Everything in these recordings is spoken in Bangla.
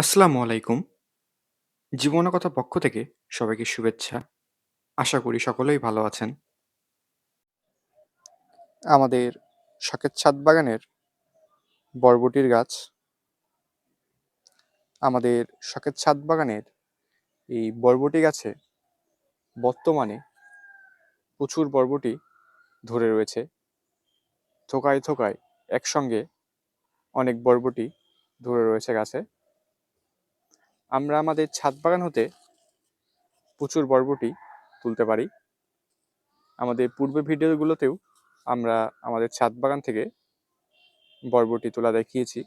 আসসালামু আলাইকুম। জীবনকথা পক্ষ থেকে সবাইকে শুভেচ্ছা। আশা করি সকলেই ভালো আছেন। আমাদের শখের ছাদ বাগানের বরবটির গাছ আমাদের শখের ছাদ বাগানের এই বরবটি গাছে বর্তমানে প্রচুর বরবটি ধরে রয়েছে। থোকায় থোকায় একসঙ্গে অনেক বরবটি ধরে রয়েছে গাছে। আমরা আমাদের ছাদ বাগান হতে প্রচুর বরবটি তুলতে পারি। আমাদের পূর্বে ভিডিওগুলোতেও আমরা আমাদের ছাদ বাগান থেকে বরবটি তোলা দেখিয়েছি।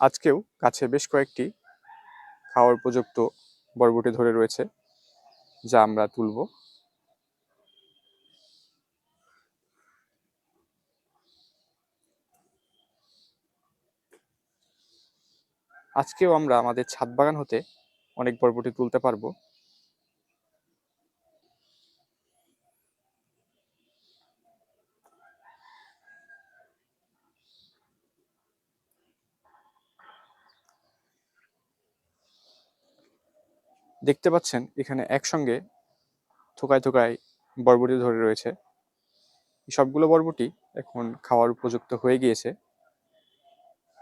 আজকেও গাছে বেশ কয়েকটি খাওয়ার উপযুক্ত বরবটি ধরে রয়েছে, যা আমরা তুলব। আজকেও আমরা আমাদের ছাদ বাগান হতে অনেক বরবটি তুলতে পারব। দেখতে পাচ্ছেন, এখানে একসঙ্গে থোকায় থোকায় বরবটি ধরে রয়েছে। সবগুলো বরবটি এখন খাওয়ার উপযুক্ত হয়ে গিয়েছে।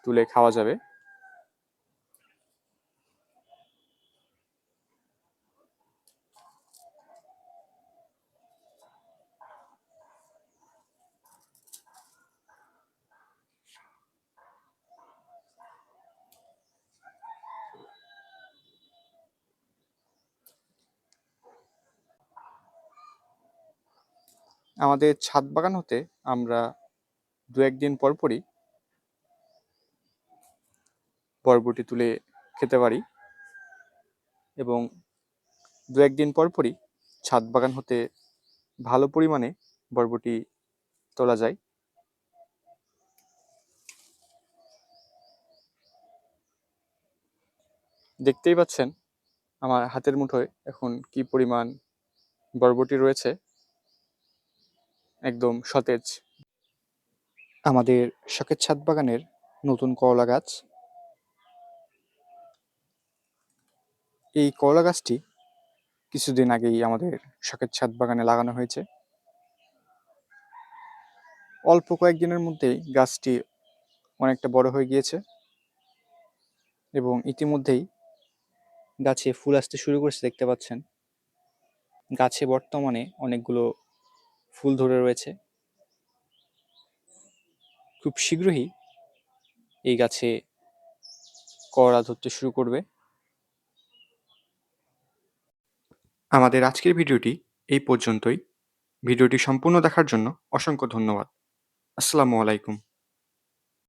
তুলে খাওয়া যাবে। আমাদের ছাদ বাগান হতে আমরা দু একদিন পর পরই বরবটি তুলে খেতে পারি এবং দু একদিন পর পরই ছাদ বাগান হতে ভালো পরিমাণে বরবটি তোলা যায়। দেখতেই পাচ্ছেন আমার হাতের মুঠোয় এখন কি পরিমাণ বরবটি রয়েছে। একদম সতেজ। আমাদের শখের ছাদ বাগানের নতুন করলা গাছ। এই করলা গাছটি কিছুদিন আগেই আমাদের শখের ছাদ বাগানে লাগানো হয়েছে। অল্প কয়েকদিনের মধ্যেই গাছটি অনেকটা বড় হয়ে গিয়েছে এবং ইতিমধ্যেই গাছে ফুল আসতে শুরু করেছে, দেখতে পাচ্ছেন। গাছে বর্তমানে অনেকগুলো ফুল ধরে রয়েছে। খুব শীঘ্রই এই গাছে কড়া ধরতে শুরু করবে। আমাদের আজকের ভিডিওটি এই পর্যন্তই। ভিডিওটি সম্পূর্ণ দেখার জন্য অসংখ্য ধন্যবাদ। আসসালামু আলাইকুম।